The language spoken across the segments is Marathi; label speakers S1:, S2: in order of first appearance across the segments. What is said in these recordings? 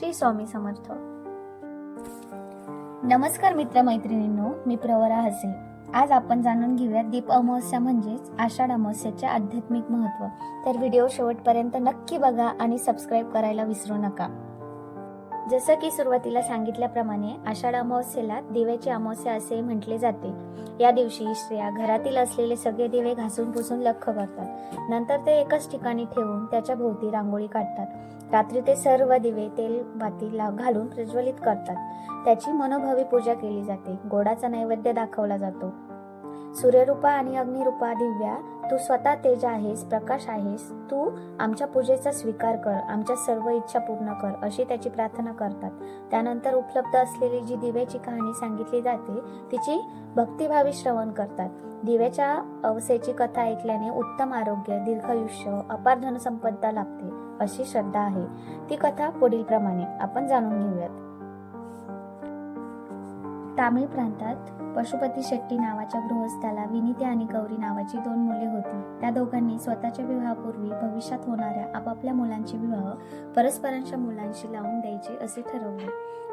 S1: श्री स्वामी समर्थ. नमस्कार मित्र मैत्रिणींनो मी प्रवरा हसे. आज आपण जाणून घेऊयात दीप अमावस्या म्हणजेच आषाढ अमावस्याचे आध्यात्मिक महत्त्व. तर व्हिडिओ शेवटपर्यंत नक्की बघा आणि सबस्क्राईब करायला विसरू नका. जसं की सुरुवातीला सांगितल्याप्रमाणे आषाढ अमावस्येला दिव्याची अमावस्या असे म्हटले जाते. या दिवशी स्त्रिया घरातील असलेले सगळे दिवे घासून पुसून लख करतात. नंतर ते एकाच ठिकाणी ठेवून त्याच्या भोवती रांगोळी काढतात. रात्री ते सर्व दिवे तेल बातीला घालून प्रज्वलित करतात. त्याची मनोभावी पूजा केली जाते. गोडाचा नैवेद्य दाखवला जातो. सूर्यरूपा आणि अग्निरूपा दिव्या तू स्वतः तेज आहेस प्रकाश आहेस तू आमच्या पूजेचा स्वीकार कर आमच्या सर्व इच्छा पूर्ण कर अशी त्याची प्रार्थना करतात. त्यानंतर उपलब्ध असलेली जी दिव्याची कहाणी सांगितली जाते तिची भक्तिभावी श्रवण करतात. दिव्याच्या अवसेची कथा ऐकल्याने उत्तम आरोग्य दीर्घायुष्य अपार धनसंपदा लाभते अशी श्रद्धा आहे. ती कथा पुढील प्रमाणे आपण जाणून घेऊयात. तामिळ प्रांतात पशुपती शेट्टी नावाच्या गृहस्थाला विनिती आणि गौरी नावाची दोन मुले होती. त्या दोघांनी स्वतःच्या विवाहापूर्वी भविष्यात होणाऱ्या आपापल्या मुलांचे विवाह परस्परांच्या मुलांशी लावून द्यायचे असे ठरवले.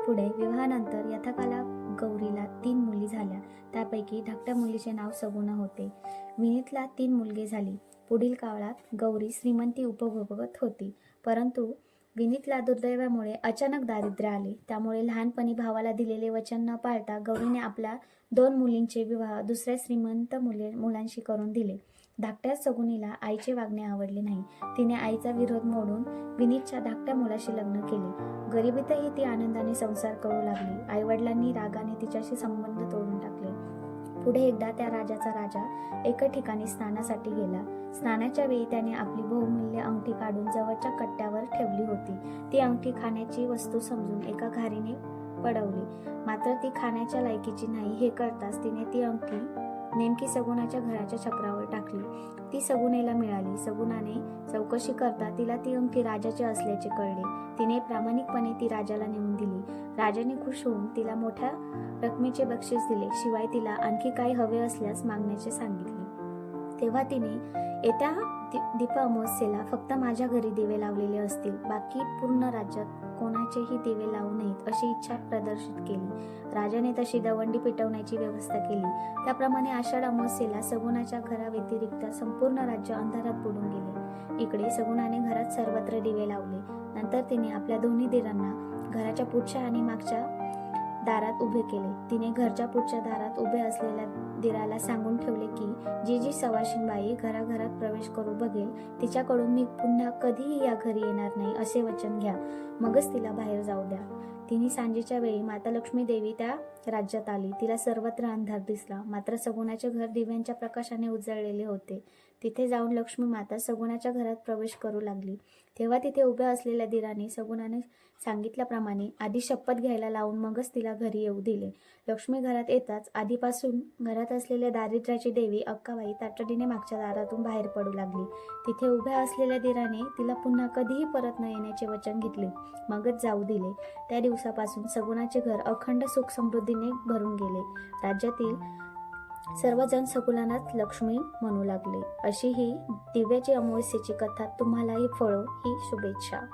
S1: पुढे विवाहानंतर यथाकाला गौरीला तीन मुली झाल्या. त्यापैकी धाकट्या मुलीचे नाव सगुणा होते. विनीतला तीन मुलगे झाली. पुढील काळात गौरी श्रीमंती उपभोगत होती. परंतु विनीतला दुर्दैवामुळे अचानक दारिद्र्य आले. त्यामुळे लहानपणी भावाला दिलेले वचन न पाळता गौरीने आपल्या दोन मुलींचे विवाह दुसऱ्या श्रीमंत मुले मुलांशी करून दिले. धाकट्या सगुनीला आईचे वागणे आवडले नाही. तिने आईचा विरोध मोडून विनीतच्या धाकट्या मुलाशी लग्न केले. गरिबीतही ती आनंदाने संसार करू लागली. आईवडिलांनी रागाने तिच्याशी संबंध तोडून टाकले. पुढे एकदा त्या राजाचा राजा एका ठिकाणी स्नानासाठी गेला. स्नानाच्या वेळी त्याने आपली बहुमूल्य अंगठी काढून जवळच्या कट्ट्यावर ठेवली होती. ती अंगठी खाण्याची वस्तू समजून एका घारीने पडवली. मात्र ती खाण्याच्या लायकीची नाही हे कळताच तिने ती अंगठी नेमकी सगुणाच्या घराच्या छपरावर टाकली. ती सगुनेला मिळाली. सगुणाने चौकशी करता तिला ती अंकी राजाची असल्याचे कळले. तिने प्रामाणिकपणे ती राजाला नेऊन दिली. राजाने खुश होऊन तिला मोठ्या रकमेचे बक्षीस दिले. शिवाय तिला आणखी काही हवे असल्यास मागण्याचे सांगितले. तेव्हा तिने येत्या दि- दीप अमावस्येला फक्त माझ्या घरी दिवे लावलेले असतील. बाकी पूर्ण राज्यात कोणाचेही दिवे लावू नयेत अशी इच्छा प्रदर्शित केली. राजाने तशी दवंडी पेटवण्याची व्यवस्था केली. त्याप्रमाणे आषाढ अमावस्येला सगुणाच्या घराव्यतिरिक्त संपूर्ण राज्य अंधारात बुडून गेले. इकडे सगुणाने घरात सर्वत्र दिवे लावले. नंतर तिने आपल्या दोन्ही दिरांना घराच्या पुढच्या आणि मागच्या दारात उभे केले. तिने घरच्या पुढच्या दारात उभे असलेल्या दिराला सांगून ठेवले की जी जी सवाशिनबाई घराघरात प्रवेश करू बघेल तिच्याकडून मी पुन्हा कधीही या घरी येणार नाही असे वचन घ्या. मगच तिला बाहेर जाऊ द्या. तिने सांजेच्या वेळी माता लक्ष्मी देवी त्या राज्यात आली. तिला सर्वत्र अंधार दिसला. मात्र सगुणाचे घर दिव्यांच्या प्रकाशाने उजळलेले होते. तिथे जाऊन लक्ष्मी माता सगुणाच्या घरात प्रवेश करू लागली. तेव्हा तिथे उभ्या असलेल्या दिराने सगुणाने सांगितल्याप्रमाणे आधी शपथ घ्यायला लावून मगच तिला घरी येऊ दिले. लक्ष्मी घरात येताच आधीपासून घरात असलेल्या दारिद्र्याची देवी अक्काबाई तातडीने मागच्या दारातून बाहेर पडू लागली. तिथे उभ्या असलेल्या दिराने तिला पुन्हा कधीही परत न येण्याचे वचन घेतले. मगच जाऊ दिले. त्या दिवसापासून सगुणाचे घर अखंड सुख समृद्धीने भरून गेले. राज्यातील सर्वजण सकुलानाच लक्ष्मी म्हणू लागले. अशी ही दिव्याची अमावस्येची कथा. तुम्हालाही फळो ही शुभेच्छा.